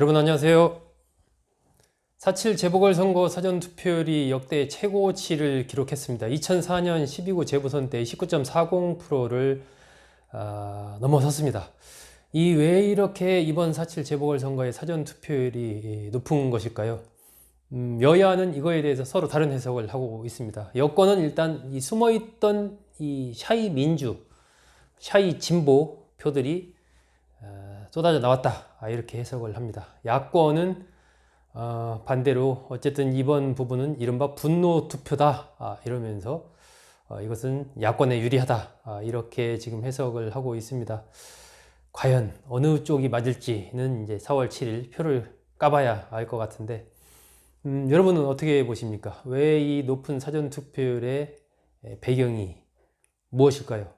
여러분 안녕하세요. 4.7 재보궐선거 사전투표율이 역대 최고치를 기록했습니다. 2004년 12구 재보선 때 19.40%를 아, 넘어섰습니다. 이 왜 이렇게 이번 4.7 재보궐선거의 사전투표율이 높은 것일까요? 음, 여야는 이거에 대해서 서로 다른 해석을 하고 있습니다. 여권은 일단 이 숨어있던 이 샤이 민주, 샤이 진보 표들이 어, 쏟아져 나왔다 아, 이렇게 해석을 합니다. 야권은 어, 반대로 어쨌든 이번 부분은 이른바 분노 투표다 아, 이러면서 어, 이것은 야권에 유리하다 아, 이렇게 지금 해석을 하고 있습니다. 과연 어느 쪽이 맞을지는 이제 4월 7일 표를 까봐야 알 것 같은데 음, 여러분은 어떻게 보십니까? 왜 이 높은 사전 투표율의 배경이 무엇일까요?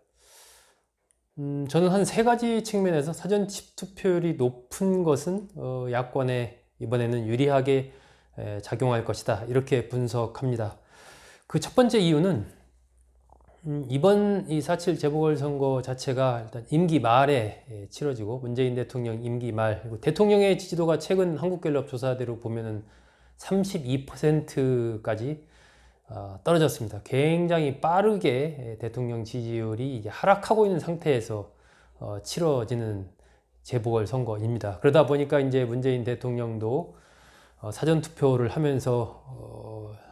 음, 저는 한 세 가지 측면에서 사전 투표율이 높은 것은 어, 야권에 이번에는 유리하게 에, 작용할 것이다. 이렇게 분석합니다. 그 첫 번째 이유는 음, 이번 이 4.7 재보궐선거 자체가 일단 임기 말에 에, 치러지고 문재인 대통령 임기 말 그리고 대통령의 지지도가 최근 한국갤럽 조사대로 보면은 32%까지 어, 떨어졌습니다. 굉장히 빠르게 대통령 지지율이 이제 하락하고 있는 상태에서 어, 치러지는 재보궐 선거입니다. 그러다 보니까 이제 문재인 대통령도 어, 사전 투표를 하면서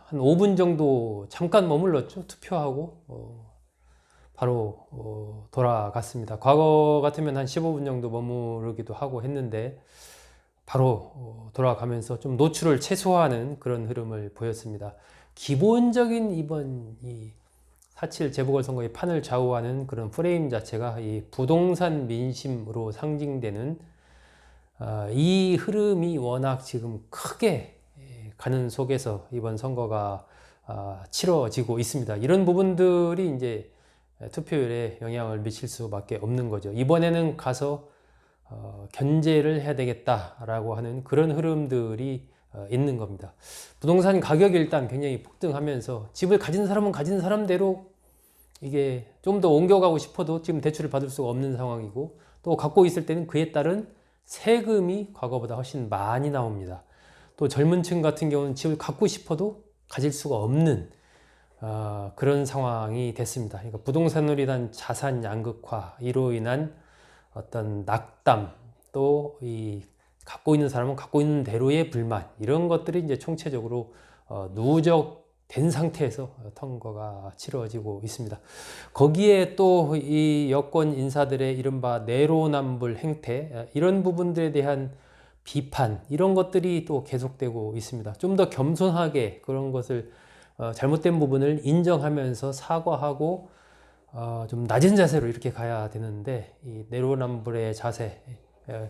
한 5분 정도 잠깐 머물렀죠. 투표하고 바로 돌아갔습니다. 과거 같으면 한 15분 정도 머무르기도 하고 했는데 바로 돌아가면서 좀 노출을 최소화하는 그런 흐름을 보였습니다. 기본적인 이번 이4.7 재보궐선거의 판을 좌우하는 그런 프레임 자체가 이 부동산 민심으로 상징되는 어, 이 흐름이 워낙 지금 크게 예, 가는 속에서 이번 선거가 어, 치러지고 있습니다. 이런 부분들이 이제 투표율에 영향을 미칠 수밖에 없는 거죠. 이번에는 가서 어, 견제를 해야 되겠다라고 하는 그런 흐름들이 어, 있는 겁니다. 부동산 가격이 일단 굉장히 폭등하면서 집을 가진 사람은 가진 사람대로 이게 좀 더 옮겨가고 싶어도 지금 대출을 받을 수가 없는 상황이고 또 갖고 있을 때는 그에 따른 세금이 과거보다 훨씬 많이 나옵니다. 또 젊은 층 같은 경우는 집을 갖고 싶어도 가질 수가 없는 어, 그런 상황이 됐습니다. 그러니까 부동산으로 인한 자산 양극화, 이로 인한 어떤 낙담, 또 이 갖고 있는 사람은 갖고 있는 대로의 불만 이런 것들이 이제 총체적으로 어, 누적된 상태에서 선거가 치러지고 있습니다. 거기에 또 이 여권 인사들의 이른바 내로남불 행태 이런 부분들에 대한 비판 이런 것들이 또 계속되고 있습니다. 좀 더 겸손하게 그런 것을 어, 잘못된 부분을 인정하면서 사과하고 어, 좀 낮은 자세로 이렇게 가야 되는데 이 내로남불의 자세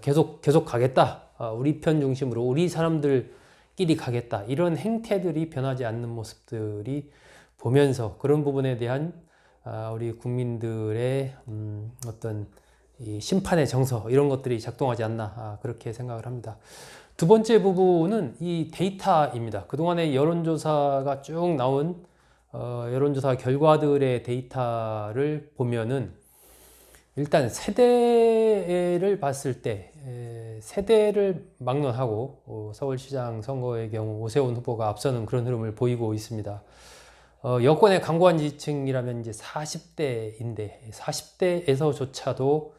계속 계속 가겠다. 어, 우리 편 중심으로 우리 사람들끼리 가겠다. 이런 행태들이 변하지 않는 모습들이 보면서 그런 부분에 대한 아, 우리 국민들의 음, 어떤 심판의 정서 이런 것들이 작동하지 않나 아, 그렇게 생각을 합니다. 두 번째 부분은 이 데이터입니다. 그동안의 여론조사가 쭉 나온 어, 여론조사 결과들의 데이터를 보면은 일단 세대를 봤을 때 세대를 막론하고 어, 서울시장 선거의 경우 오세훈 후보가 앞서는 그런 흐름을 보이고 있습니다. 어, 여권의 강고한 지층이라면 이제 40대인데 40대에서조차도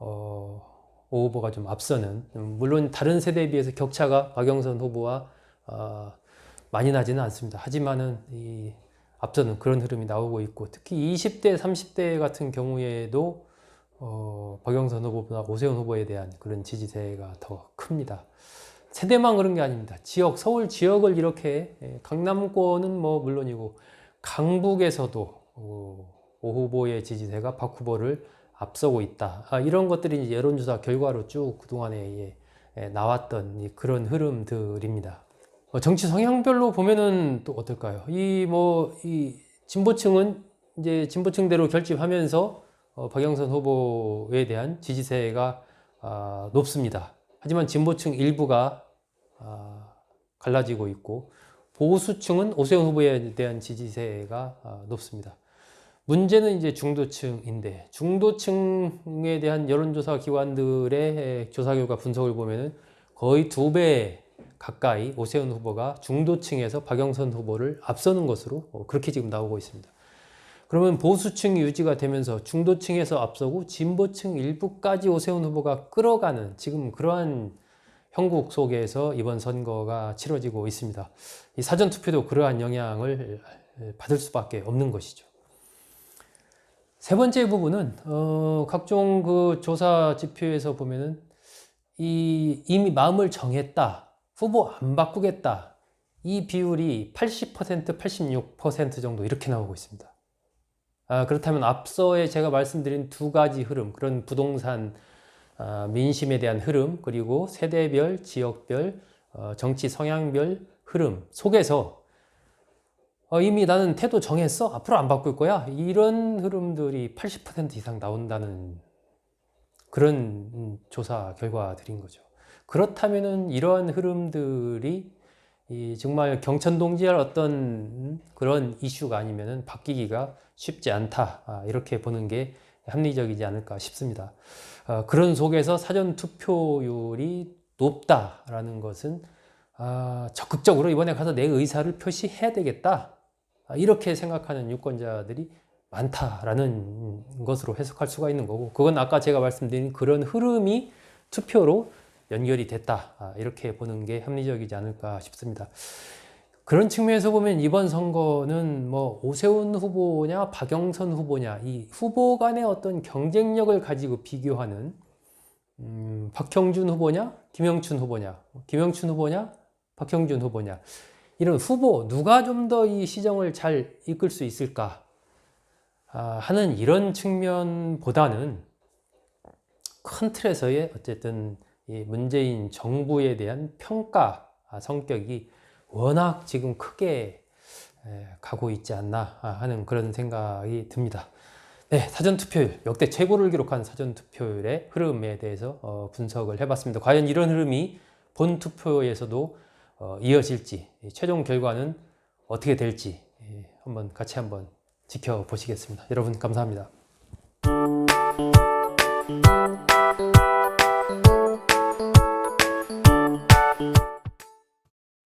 어, 오 후보가 좀 앞서는 물론 다른 세대에 비해서 격차가 박영선 후보와 어, 많이 나지는 않습니다. 하지만은 이 앞서는 그런 흐름이 나오고 있고 특히 20대, 30대 같은 경우에도 어, 박영선 후보보다 오세훈 후보에 대한 그런 지지세가 더 큽니다. 세대만 그런 게 아닙니다. 지역, 서울 지역을 이렇게 예, 강남권은 뭐 물론이고 강북에서도 어, 오 후보의 지지세가 박 후보를 앞서고 있다. 아, 이런 것들이 여론조사 결과로 쭉 그동안에 예, 나왔던 그런 흐름들입니다. 어, 정치 성향별로 보면은 또 어떨까요? 이 뭐이 진보층은 이제 진보층대로 결집하면서 어, 박영선 후보에 대한 지지세가 아, 높습니다. 하지만 진보층 일부가 아, 갈라지고 있고 보수층은 오세훈 후보에 대한 지지세가 아, 높습니다. 문제는 이제 중도층인데 중도층에 대한 여론조사 기관들의 조사 결과 분석을 보면은 거의 두 배 가까이 오세훈 후보가 중도층에서 박영선 후보를 앞서는 것으로 어, 그렇게 지금 나오고 있습니다. 그러면 보수층이 유지가 되면서 중도층에서 앞서고 진보층 일부까지 오세훈 후보가 끌어가는 지금 그러한 형국 속에서 이번 선거가 치러지고 있습니다. 이 사전 투표도 그러한 영향을 받을 수밖에 없는 것이죠. 세 번째 부분은 어, 각종 그 조사 지표에서 보면은 이 이미 마음을 정했다 후보 안 바꾸겠다 이 비율이 80% 86% 정도 이렇게 나오고 있습니다. 아, 그렇다면 앞서에 제가 말씀드린 두 가지 흐름 그런 부동산 아, 민심에 대한 흐름 그리고 세대별 지역별 어, 정치 성향별 흐름 속에서 어, 이미 나는 태도 정했어 앞으로 안 바꿀 거야 이런 흐름들이 80% 이상 나온다는 그런 음, 조사 결과들인 거죠. 그렇다면은 이러한 흐름들이 이 정말 경천동지할 어떤 그런 이슈가 아니면은 바뀌기가 쉽지 않다 아, 이렇게 보는 게 합리적이지 않을까 싶습니다. 어, 그런 속에서 사전 투표율이 높다라는 것은 아, 적극적으로 이번에 가서 내 의사를 표시해야 되겠다 아, 이렇게 생각하는 유권자들이 많다라는 것으로 해석할 수가 있는 거고 그건 아까 제가 말씀드린 그런 흐름이 투표로 연결이 됐다. 아, 이렇게 보는 게 합리적이지 않을까 싶습니다. 그런 측면에서 보면 이번 선거는 뭐 오세훈 후보냐 박영선 후보냐 이 후보 간의 어떤 경쟁력을 가지고 비교하는 음, 박형준 후보냐 김영춘 후보냐 김영춘 후보냐 박형준 후보냐. 이런 후보 누가 좀 더 이 시정을 잘 이끌 수 있을까? 아, 하는 이런 측면보다는 큰 틀에서의 어쨌든 이 문재인 정부에 대한 평가 아, 성격이 워낙 지금 크게 에, 가고 있지 않나 아, 하는 그런 생각이 듭니다. 네, 사전 투표율 역대 최고를 기록한 사전 투표율의 흐름에 대해서 어, 분석을 해봤습니다. 과연 이런 흐름이 본 투표에서도 어, 이어질지 최종 결과는 어떻게 될지 예, 한번 같이 한번 지켜보시겠습니다. 여러분 감사합니다.